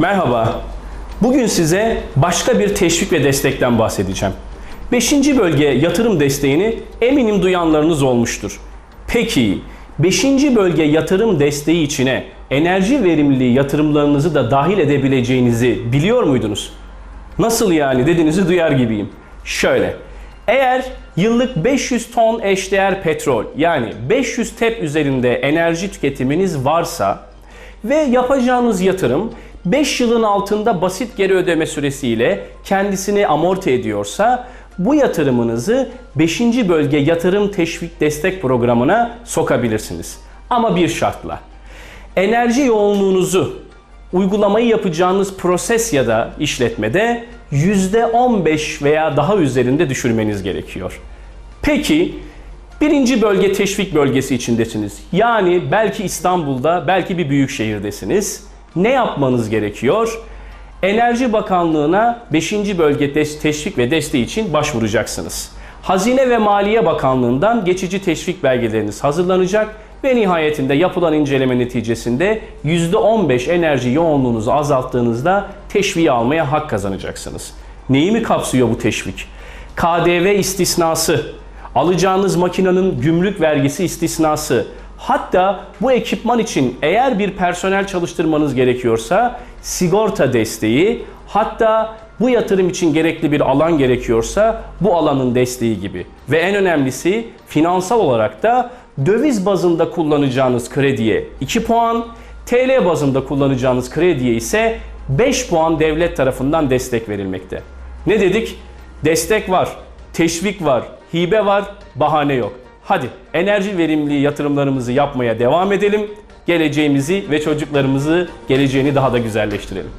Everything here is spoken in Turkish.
Merhaba. Bugün size başka bir teşvik ve destekten bahsedeceğim. 5. bölge yatırım desteğini eminim duyanlarınız olmuştur. Peki 5. bölge yatırım desteği içine enerji verimliliği yatırımlarınızı da dahil edebileceğinizi biliyor muydunuz? Nasıl yani dediğinizi duyar gibiyim. Şöyle. Eğer yıllık 500 ton eşdeğer petrol yani 500 tep üzerinde enerji tüketiminiz varsa ve yapacağınız yatırım 5 yılın altında basit geri ödeme süresiyle kendisini amorti ediyorsa bu yatırımınızı 5. bölge yatırım teşvik destek programına sokabilirsiniz. Ama bir şartla. Enerji yoğunluğunuzu uygulamayı yapacağınız proses ya da işletmede %15 veya daha üzerinde düşürmeniz gerekiyor. Peki birinci bölge teşvik bölgesi içindesiniz. Yani belki İstanbul'da, belki bir büyük şehirdesiniz. Ne yapmanız gerekiyor? Enerji Bakanlığı'na 5. bölge teşvik ve desteği için başvuracaksınız. Hazine ve Maliye Bakanlığı'ndan geçici teşvik belgeleriniz hazırlanacak ve nihayetinde yapılan inceleme neticesinde %15 enerji yoğunluğunuzu azalttığınızda teşviği almaya hak kazanacaksınız. Neyi mi kapsıyor bu teşvik? KDV istisnası, alacağınız makinenin gümrük vergisi istisnası, hatta bu ekipman için eğer bir personel çalıştırmanız gerekiyorsa sigorta desteği, hatta bu yatırım için gerekli bir alan gerekiyorsa bu alanın desteği gibi. Ve en önemlisi finansal olarak da döviz bazında kullanacağınız krediye 2 puan, TL bazında kullanacağınız krediye ise 5 puan devlet tarafından destek verilmekte. Ne dedik? Destek var, teşvik var, hibe var, bahane yok. Hadi enerji verimliliği yatırımlarımızı yapmaya devam edelim. Geleceğimizi ve çocuklarımızı geleceğini daha da güzelleştirelim.